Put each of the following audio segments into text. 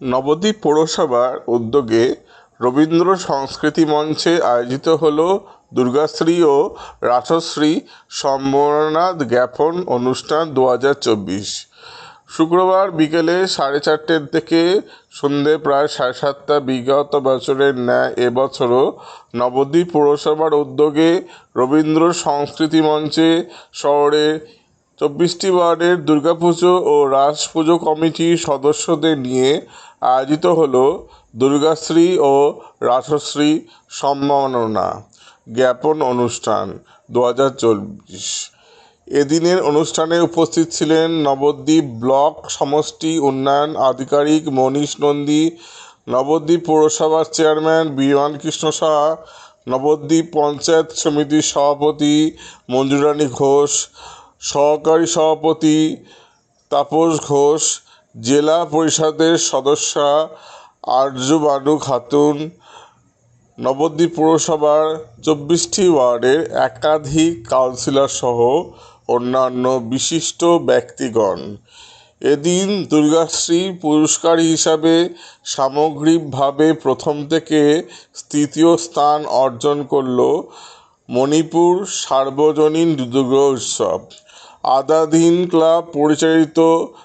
নবদ্বীপ পৌরসভার উদ্যোগে রবীন্দ্র সংস্কৃতি মঞ্চে আয়োজিত হল দুর্গাশ্রী ও রাসশ্রী সম্মাননা জ্ঞাপন অনুষ্ঠান দু হাজার চব্বিশ। শুক্রবার বিকেলে সাড়ে চারটের থেকে সন্ধে প্রায় সাড়ে সাতটা বিগত বছরের ন্যায় এবছরও নবদ্বীপ পৌরসভার উদ্যোগে রবীন্দ্র সংস্কৃতি মঞ্চে শহরের চব্বিশটি ওয়ার্ডের দুর্গাপুজো ও রাস পুজো কমিটির সদস্যদের নিয়ে আয়োজিত হল দুর্গাশ্রী ও রাসশ্রী সম্মাননা জ্ঞাপন অনুষ্ঠান দু হাজার চব্বিশ। এদিনের অনুষ্ঠানে উপস্থিত ছিলেন নবদ্বীপ ব্লক সমষ্টি উন্নয়ন আধিকারিক মনীষ নন্দী, নবদ্বীপ পৌরসভার চেয়ারম্যান বিমান কৃষ্ণ সাহা, নবদ্বীপ পঞ্চায়েত সমিতির সভাপতি মঞ্জুরানী ঘোষ, সহকারী সভাপতি তাপস ঘোষ জেলা পরিষদের সদস্যা আরজু বানু খাতুন, নবদ্বীপ পৌরসভার চব্বিশটি ওয়ার্ডের একাধিক কাউন্সিলর সহ অন্যান্য বিশিষ্ট ব্যক্তিগণ। এদিন দুর্গাশ্রী পুরস্কার হিসাবে সামগ্রিকভাবে প্রথম থেকে তৃতীয় স্থান অর্জন করল মণিপুর সার্বজনীন দুর্গা উৎসব আদাধীন ক্লাব পরিচালিত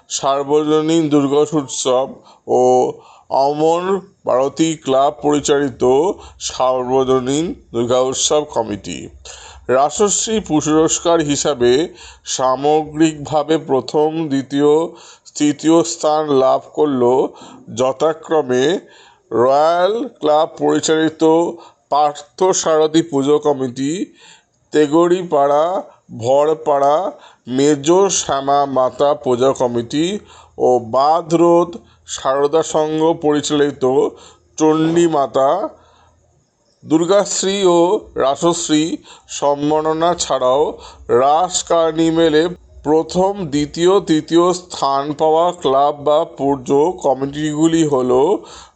সার্বজনীন দুর্গা উৎসব ও অমর ভারতী ক্লাব পরিচালিত সার্বজনীন দুর্গা উৎসব কমিটি। রাসশ্রী পুরস্কার হিসাবে সামগ্রিকভাবে প্রথম, দ্বিতীয়, তৃতীয় স্থান লাভ করল যথাক্রমে রয়্যাল ক্লাব পরিচালিত পার্থসারথী পুজো কমিটি তেগরিপাড়া ভরপাড়া মেজো শ্যামা মাতা পূজা কমিটি ও বাঁধরোধ সারদা সংঘ পরিচালিত চণ্ডী মাতা, দুর্গাশ্রী ও রাসশ্রী সম্মাননা ছাড়াও রাস কার্নিভেলে প্রথম, দ্বিতীয়, তৃতীয় স্থান পাওয়া ক্লাব বা পুজো কমিটিগুলি হল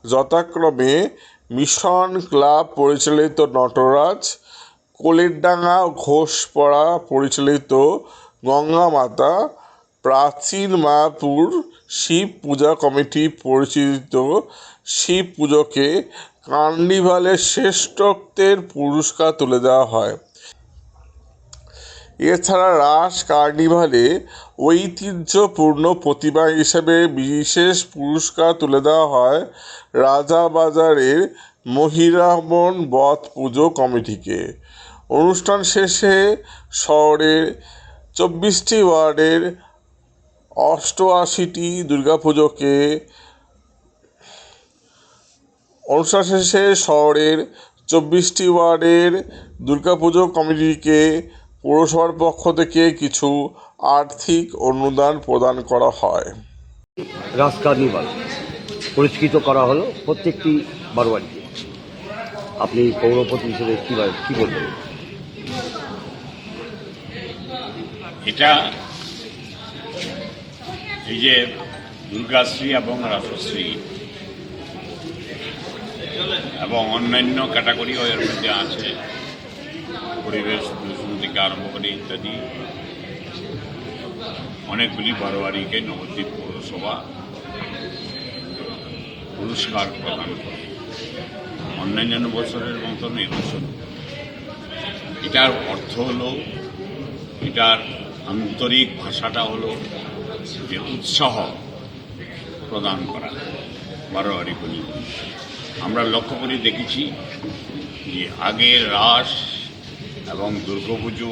যথাক্রমে মিশন ক্লাব পরিচালিত নটরাজ কোলেরডাঙ্গা ঘোষপাড়া পরিচালিত গঙ্গা মাতা প্রাচীন মায়াপুর শিব পূজা কমিটি পরিচালিত শিব পুজোকে কার্নিভালে শ্রেষ্ঠত্বের পুরস্কার তুলে দেওয়া হয়। এছাড়া রাস কার্নিভালে ঐতিহ্যপূর্ণ প্রতিমা হিসেবে বিশেষ পুরস্কার তুলে দেওয়া হয় রাজাবাজারের মহিরাবণ বধ পুজো কমিটিকে। অনুষ্ঠান শেষে শহরের চব্বিশটি ওয়ার্ডের অষ্টআশিটি দুর্গাপুজোকে অনুষ্ঠান শেষে শহরের চব্বিশটি ওয়ার্ডের দুর্গাপুজো কমিটিকে পৌরসভার পক্ষ থেকে কিছু আর্থিক অনুদান প্রদান করা হয়। রাস কার্নিভাল পুরস্কৃত করা হলো প্রত্যেকটি বারোয়ারিকে আপনি পৌরপতি হিসেবে কীভাবে কী বলবেন? এটা এই যে দুর্গাশ্রী এবং রাসশ্রী এবং অন্যান্য ক্যাটাগরিও এর মধ্যে আছে। পরিবেশ, দূষণ থেকে আরম্ভ করে ইত্যাদি। অনেকগুলি বারোয়ারিকে নবদ্বীপ পৌরসভা পুরস্কার প্রদান করে। অন্যান্য বছরের মতন এবছর এটার অর্থ হলো, এটার আন্তরিক ভাষাটা হলো যে উৎসাহ প্রদান করা বারোয়ারিগুলি আমরা লক্ষ্য করে দেখেছি যে আগের রাস এবং দুর্গাপুজো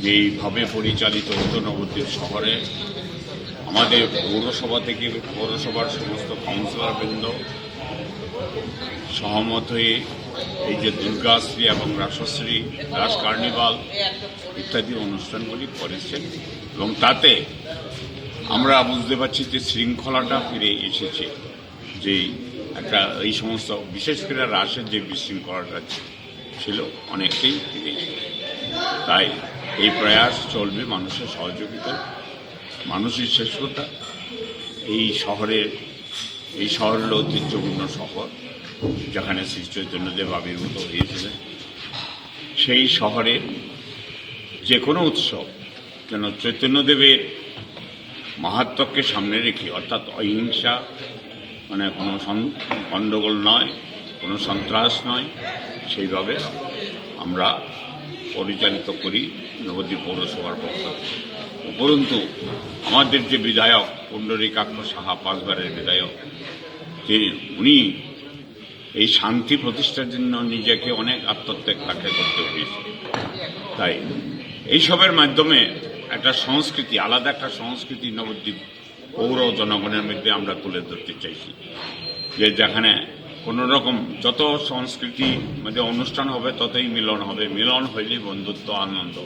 যেইভাবে পরিচালিত হতো নবদ্বীপ শহরে, আমাদের পৌরসভা থেকে পৌরসভার সমস্ত কাউন্সিলরবৃন্দ সহমত হয়ে এই যে দুর্গাশ্রী এবং রাসশ্রী রাস কার্নিভাল ইত্যাদি অনুষ্ঠানগুলি করেছেন। এবং তাতে আমরা বুঝতে পারছি যে শৃঙ্খলাটা ফিরে এসেছে। যে একটা এই সমস্ত, বিশেষ করে রাসের যে বিশৃঙ্খলাটা ছিল, অনেকটাই ফিরে এসেছে। তাই এই প্রয়াস চলবে মানুষের সহযোগিতা মানুষের কথা এই শহরের, এই শহর হল ঐতিহ্যপূর্ণ শহর। যেখানে শ্রী চৈতন্যদেব আবির্ভূত হয়েছিলেন সেই শহরে যে কোনো উৎসব যেন চৈতন্যদেবের মাহাত্মকে সামনে রেখে, অর্থাৎ অহিংসা মানে কোনো গণ্ডগোল নয়, কোনো সন্ত্রাস নয়, সেইভাবে আমরা পরিচালিত করি নবদ্বীপ পৌরসভার পক্ষ উপরন্তু, আমাদের যে বিধায়ক, পুণ্ডরীকাক্ষ সাহা পাঁচবারের বিধায়ক, যে উনি এই শান্তি প্রতিষ্ঠার জন্য নিজেকে অনেক আত্মত্যাগ তাকে করতে হয়েছে। তাই এইসবের মাধ্যমে একটা সংস্কৃতি, আলাদা একটা সংস্কৃতি নবদ্বীপ পৌর জনগণের মধ্যে আমরা তুলে ধরতে চাইছি। যে যেখানে কোনো রকম যত সংস্কৃতি মানে অনুষ্ঠান হবে, ততই মিলন হবে। মিলন হইলেই বন্ধুত্ব, আনন্দ।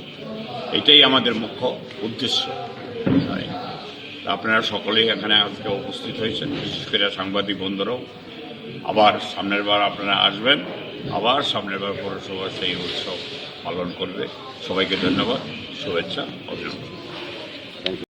এটাই আমাদের মুখ্য উদ্দেশ্য। আপনারা সকলেই এখানে আজকে উপস্থিত হয়েছেন। বিশেষ করে সাংবাদিক বন্ধুরাও আবার সামনের বার আপনারা আসবেন, আবার সামনের বার পৌরসভা সেই উৎসব পালন করবে। সবাইকে ধন্যবাদ, শুভেচ্ছা, অভিনন্দন।